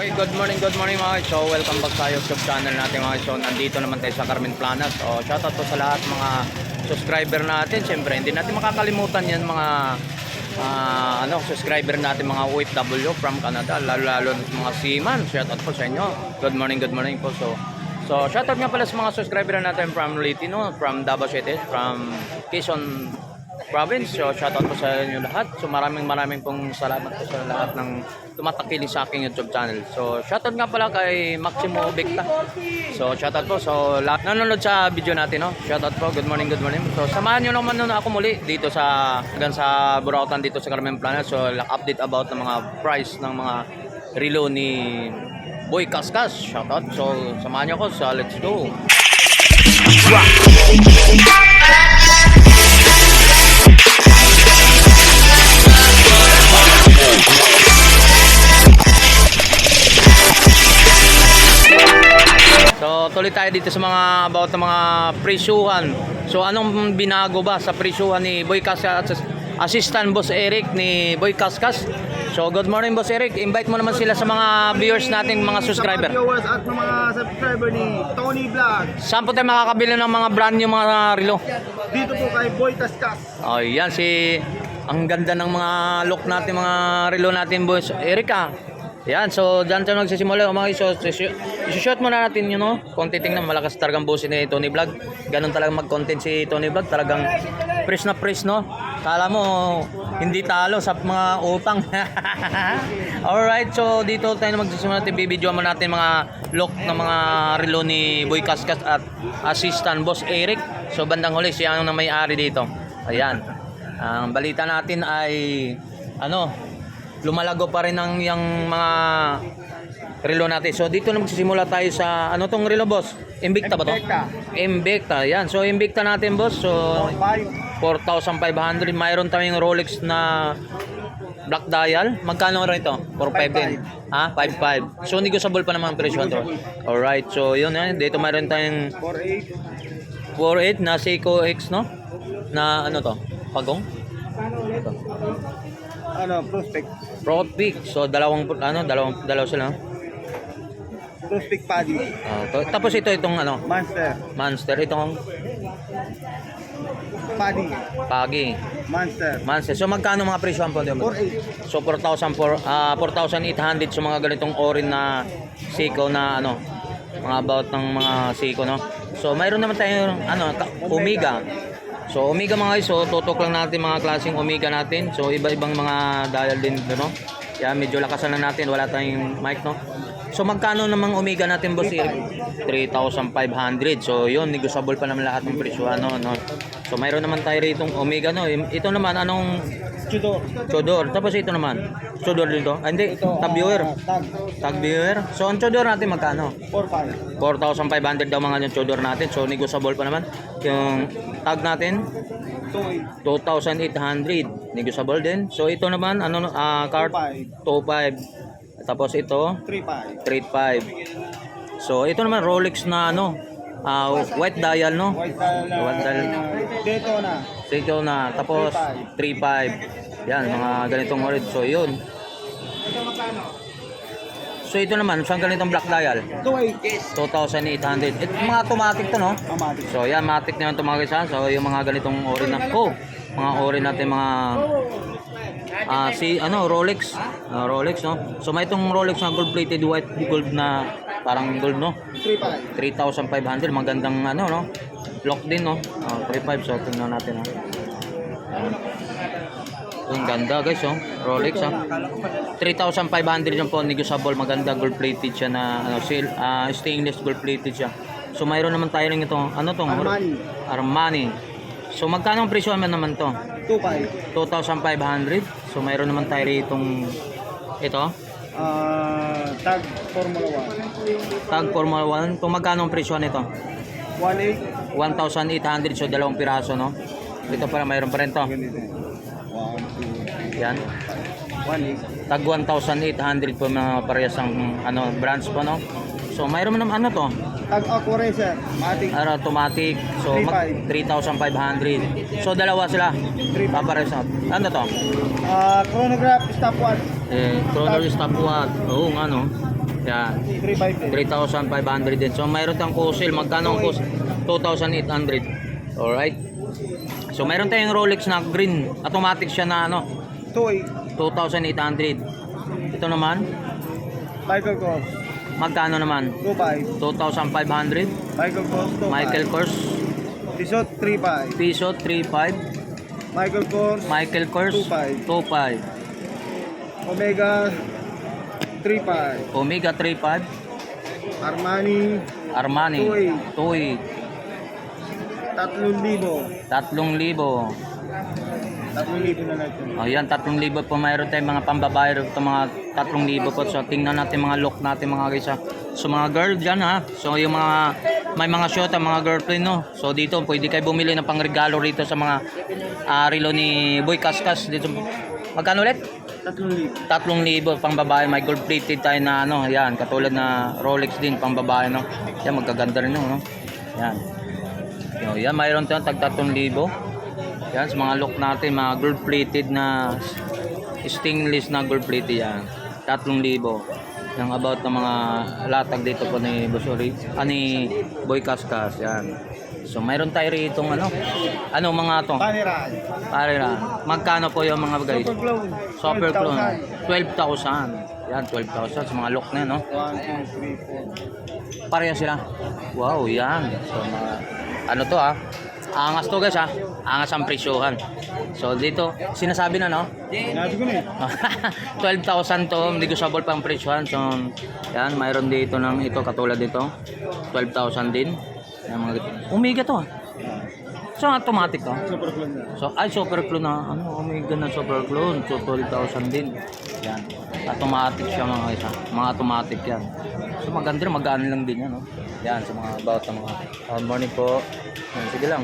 Okay, good morning, good morning mga show. Welcome back sa YouTube channel natin mga show. Nandito naman tayo sa Carmen Planas. O, shoutout po sa lahat mga subscriber natin. Siyempre, hindi natin makakalimutan yan mga ah, ano, subscriber natin mga OFW from Canada. Lalo-lalo na sa mga seaman. Shoutout po sa inyo. Good morning, good morning po. So, so shoutout nga pala sa mga subscriber natin from Litino, from Davao City, from Quezon province. So, shoutout po sa inyo lahat. So, maraming maraming pong salamat po sa lahat ng tumatakili sa aking YouTube channel. So, shoutout nga pala kay Maximo Victa. So, shoutout po. So, lahat nanonood sa video natin, no? Shoutout po. Good morning, good morning. So, samahan nyo naman nun ako muli dito sa, hanggang sa Burautan dito sa Carmen Plana. So, update about ng mga price ng mga relo ni Boy Kaskas. Shoutout. So, samahan nyo ako sa Let's Go. So, tuloy tayo dito sa mga about ng mga presyuhan. So, anong binago ba sa presyuhan ni Boy Kaskas at assistant boss Eric ni Boy Kaskas? So, good morning boss Eric. Invite mo naman sila sa mga viewers nating mga subscriber. Sa mga viewers at mga subscriber ni Tony Vlog. Saan po tayo makakabili ng mga brand new mga relo? Dito po kay Boy Taskas. Oh, yan si ang ganda ng mga look natin, mga relo natin boss Eric ah. Yan, so dyan tayo nagsisimula. O mga iso, isushoot muna natin yun, no? Kung titingnan, malakas talagang boss ni Tony Vlog. Ganun talagang mag-content si Tony Vlog. Talagang press na press, no? Kala mo, hindi talo sa mga utang. Alright, so dito tayo magsisimula natin. Bibidyo mo natin mga look ng mga relo ni Boy Kaskas at assistant boss Eric. So bandang huli, siya ang may-ari dito. Ayan. Ang balita natin ay ano, lumalago pa rin ang yung mga relo natin. So dito na magsisimula tayo sa ano tong relo boss? Invicta ba to? Invicta. Invicta. Yan. So Invicta natin boss. So 4,500. Mayroon tayong Rolex na black dial. Magkano rin ito? 4,500 din. Ha? 5,500. So negotiable pa naman ang presyo to. Alright. So yun eh. Dito mayroon tayong 48. 4,800 na Seiko X no? Na ano to? Pagong? Ito. Ano, prospect. Propic. So dalawang ano, dalawang dalaw sila. no? Prospect Paddy. Ah, to- tapos ito itong ano, Monster. Monster itong Paddy. Pagi. Monster. Monster. So magkano mga presyo ang pondo mo? 48. So 4,000 for ah 4,800 sa mga ganitong orin na Seiko na ano, mga about ng mga Seiko no. So mayroon naman tayong ano, ka- Omega. So Omega mga guys, so tutok lang natin mga klaseng Omega natin. So iba-ibang mga dial din no. Kaya medyo lakasan na natin, wala tayong mic no. So magkano namang Omega natin boss Eric? 3,500. So yun, negotiable pa naman lahat ng presyo ano no. So mayroon naman tayo rito Omega no. Ito naman anong Tudor. Chodor. Tapos ito naman. Chodor dito. Ah, hindi. Tab viewer. Tag. Tag viewer. So, ang chodor natin magkano? 45. 4,500 daw mga yung chodor natin. So, negotiable pa naman. Yung tag natin, 28. 2,800. Negotiable din. So, ito naman, ano, ah card, 2,500. Tapos ito, 35. 3,500. So, ito naman, Rolex na, ano, ah, white dial, no? White dial. uh, White dial. Daytona. So, ito na. Tapos, 3,500. Yan, mga ganitong orange. So, yun. So, ito naman, saan ganitong black dial? 28. 2,800. Ito, mga automatic to, no? Amatic. So, yan, matic naman ito mga guys, ha? So, yung mga ganitong ori na, oh, mga ori natin, mga, ah, si, ano, Rolex. Ah, Rolex, no? So, may itong Rolex na gold-plated white gold na, parang gold, no? 35. 3,500. Magandang, ano, no? Lock din, no? Oh, 3,500. So, tingnan natin, ha? Ayan. Ang ganda, guys, oh. Rolex, ha? 3,500 yung po, negotiable, maganda gold plated siya na ano, sil, ah, stainless gold plated siya. So mayroon naman tayo rin ito, ano to? Armani. Armani. So magkano ang presyo naman to? 25. 2,500. So mayroon naman tayo itong ito, Ah, tag Formula tag Formula 1. Kung magkano ang presyo nito? 1. 18. 1,800 so dalawang piraso no. Ito pala mayroon pa rin to. Ganito. 1, 2, Yan. 1, Tag 1,800 po mga parehas ang ano brands po no. So mayroon naman ano to? Tag Aqua Racer. Matic. Ano, automatic. So, mag 3,500. So, dalawa sila. Papares na. Ano to? Ah, chronograph stopwatch. Eh, chrono stopwatch. Oo nga, no? Yan. 3.5 din. 3,500 din. So mayroon tayong Kusil. Magkano ang Kusil? 2,800. Alright. So mayroon tayong Rolex na green. Automatic siya na ano, 2.8. 2,800. Ito naman, Michael Kors. Magkano naman? 2.5. 2,500. Michael Kors 2.5. Michael Kors, Tissot 3.5. piso 3,500. Michael Kors Michael Kors, 2,500. 2,500. Omega 3.5. Omega 3,500. Armani Armani, 2,800. 2,800. 3,000. 3,000. 3,000 na lang ito. O yan, 3,000 po mayroon tayong mga pambabae ito mga 3,000 po. So tingnan natin mga look natin mga guys ha. So mga girl dyan ha. So yung mga may mga shot mga girlfriend no. So dito pwede kayo bumili ng pangregalo rito sa mga ah, relo ni Boy Kaskas dito. Magkano ulit? 3,000. 3,000 pang babae, may gold plated tayo na ano, yan, katulad na Rolex din pang babae no. Yan magaganda rin no, no. Yan. Yo, yan mayroon tayong tag 3,000. Yan sa mga look natin, mga gold plated na stainless na gold plated yan. 3,000. Yung about ng mga latag dito po ni Bosori, ah, ni Boy Kaskas, yan. So mayroon tayo rito ano, ano mga to? Panerai. Pare na. Magkano po yung mga guys? Super Glow. Super clone. 12,000. 12,000. Yan, 12,000 sa mga lock na yun, no? 1, 2, 3, 4. Pareha sila. Wow, yan. So, mga, ano to ah? Angas to guys ah. Angas ang presyohan. So dito, sinasabi na no? Sinabi ko na eh. 12,000 to, negotiable pang presyohan. So, yan, mayroon dito ng ito katulad dito. 12,000 din. Yan, mga, Omega to ah. So automatic to. Super clone. So, ay, super clone na, ano, Omega na super clone. So, 12,000 din. Yan. Automatic siya mga isa. Mga automatic yan. So, maganda rin, magaan lang din yan, no? Yan, sa mga about sa mga, uh, morning po. Yan, sige lang.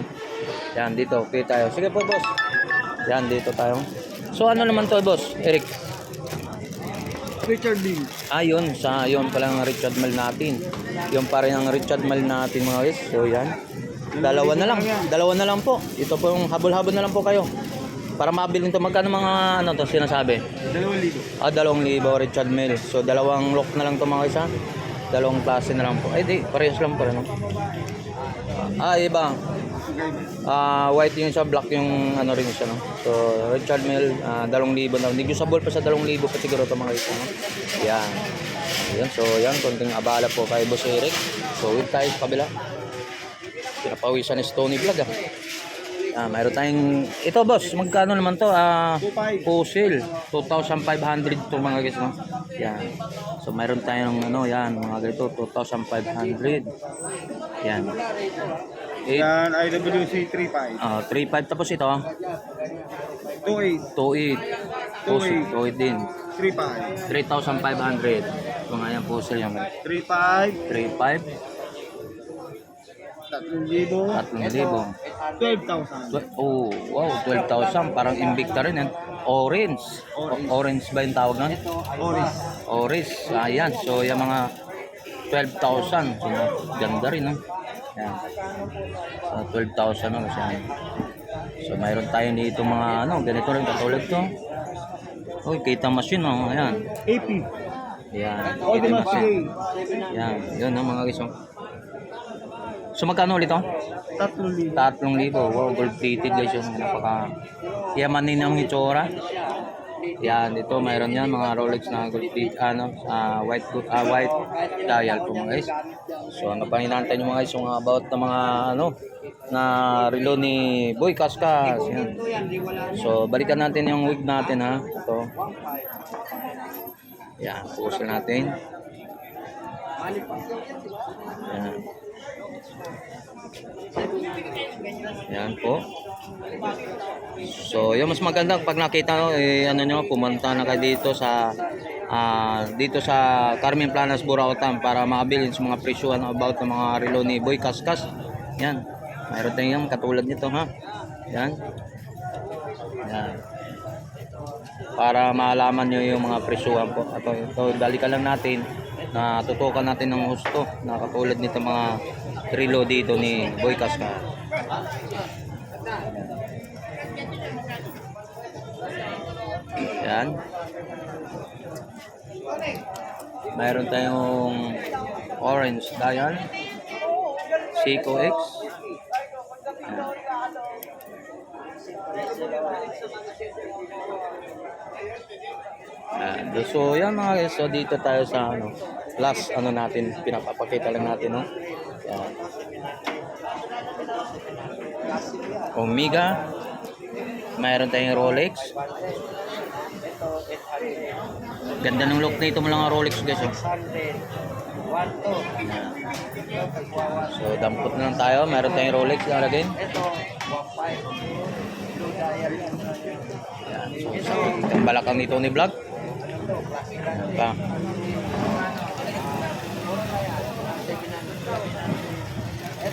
Yan, dito, okay tayo. Sige po, boss. Yan, dito tayo. So, ano naman to, boss? Eric? Richard Dean. Ah, yun. Sa, yun pala ang Richard Mall natin. Yung pa rin ang Richard Mall natin, mga guys. So, yan. Dalawa na lang. Dalawa na lang po. Ito po yung habol-habol na lang po kayo. Para mabiling to. Magkano mga ano to sinasabi? 2,000. Ah, dalawang libo Richard Mille. So, dalawang lock na lang to mga isa. Dalawang klase na lang po. Ay, di. Parehas lang pa rin. no? Ah, iba. Ah, white yung sa black yung ano rin siya, no? So, Richard Mille, ah, dalawang libo na. Negotiable pa sa dalawang libo pa siguro to mga isa, no? Yan. Yan. So, yan. Konting abala po kay Boss Eric. So, wait tayo sa kabila. Pinapawisan ni Stony Vlog, ah. Ah, mayroon tayong ito boss, magkano naman to? Ah, 2,500. Pusil, 2,500 to mga guys, no? Yan. So mayroon tayong ano, yan, mga ganito, 2,500. Yan. 8, Yan, IWC 3.5. ah 3,500 tapos ito, 2.8. 2,800. Pusil, 2,800 din. 3.5. 3,500. Mga yan, pusil yan. 3.5. 3,500, 3,000. 3,000. 12,000. Oh, wow, 12,000. Parang Invicta rin yan. Orange. O- orange ba yung tawag nun? Oris. Oris. Ayan. So, yung mga 12,000. So, ganda rin, no? Yan. So, 12,000 no? Kasi, so, mayroon tayo dito mga, ano, ganito rin, katulad to. Uy, kita machine, no? Ayan. AP. Ayan. Kita machine. today. Yan. Yun, no, mga oh. So, magkano ulit, oh? 3,000. 3,000. Wow, gold plated guys yung napaka yamanin ang itsura. Yan, dito mayroon yan mga Rolex na gold plated, ano, ah, white gold, ah, white dial po mga guys. So ano pa hinantay nyo mga guys yung about na mga ano na relo ni Boy Kaskas. Yan. So balikan natin yung wig natin ha. Ito. Yan, pusin natin. Yan. Yan po. So, yung mas maganda pag nakita nyo, eh, ano nyo, pumunta na kayo dito sa ah, dito sa Carmen Planas, Burautan para makabilin sa mga presyuhan about ng mga relo ni Boy Kaskas. Yan. Mayroon tayong katulad nito ha. Yan. Yan. Para malaman nyo yung mga presyuhan po. Ito, ito dalikan lang natin na tutukan natin ng husto na katulad nito mga relo dito ni Boy Kaskas. Yan. Mayroon tayong orange dial. Seiko X. Ayan. So, yan mga guys. So, dito tayo sa ano, last ano natin. Pinapapakita lang natin, no? Ayan. Omega. Mayroon tayong Rolex. Ganda ng look nito mo lang ang Rolex guys. Oh. So, dampot na lang tayo. Mayroon tayong Rolex na lagay. Ayan. So, so, ang balakang nito ni Vlog. Ayan pa.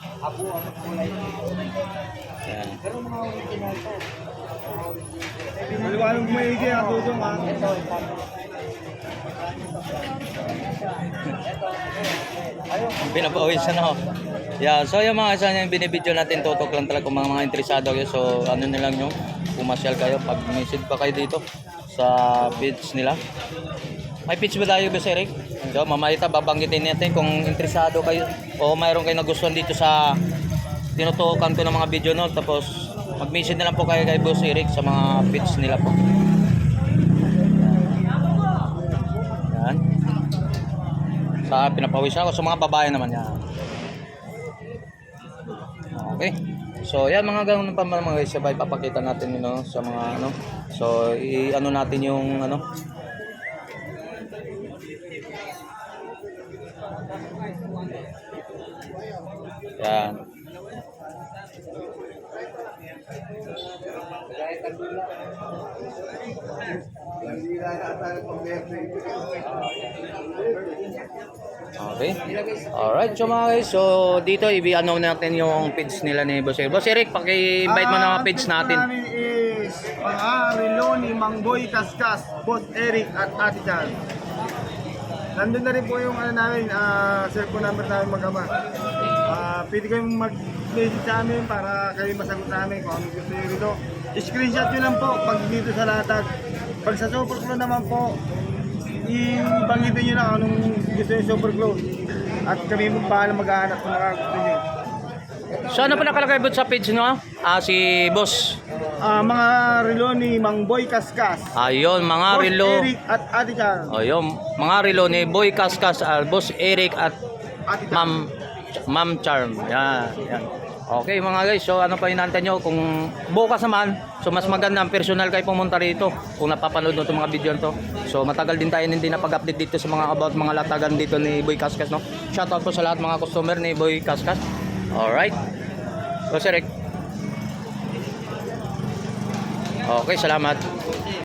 abu ang kulay dito. Yan. Pero mga original to. Maliwanag mo maigi ang tutong ha. Ito, ito. Pinapawis na ako. Yeah, so yung mga isa yung binibideo natin, tutok lang talaga kung mga, mga interesado kayo. So ano na lang yung pumasyal kayo, pag message pa kayo dito sa page nila. May page ba tayo, Boss Eric? So mamayita, babanggitin natin kung interesado kayo o mayroon kayo nagustuhan dito sa tinutukan ko ng mga video no. Tapos mag-message na lang po kayo kay Boss Eric sa mga page nila po. Yan. Sa pinapawis ako sa mga babae naman yan. Okay. So, yan mga ganun pa mga guys, sabay papakita natin you know, sa mga ano. So, i-ano natin yung ano. Yan. Okay. Alright, so mga guys, so dito i-ano natin yung page nila ni Boss Eric. Boss Eric, paki-invite mo na mga page natin. Ah, namin is Pang-Arilo ni Mangboy Kaskas, Boss Eric at Ate Chan. Nandun na rin po yung ano namin, ah, cellphone number namin mag-ama. Ah, pwede kayong mag-message sa amin para kayo masagot namin kung ano gusto nyo dito. Screenshot nyo lang po pag dito sa latag. Pag sa Super Glow naman po, ibanggitin nyo lang anong gusto nyo Super Glow. At kami mo paano maghahanap kung mga gusto nyo. So ano pa nakalagay sa page no? Ah, si Boss. Ah, mga relo ni Mang Boy Kaskas. Ayun, mga Boss relo. Eric at Ate Chan. Ayun, mga relo ni Boy Kaskas, ah, Boss Eric at Ate Chan. Ma'am Ma'am Charm. Yan, yan. Okay mga guys, so ano pa hinantay nyo? Kung bukas naman, so mas maganda ang personal kayo pumunta rito kung napapanood nyo itong mga video to. So matagal din tayo hindi napag-update dito sa mga about mga latagan dito ni Boy Kaskas, no? Shoutout po sa lahat mga customer ni Boy Kaskas. Alright. So, Sir. Okay, salamat.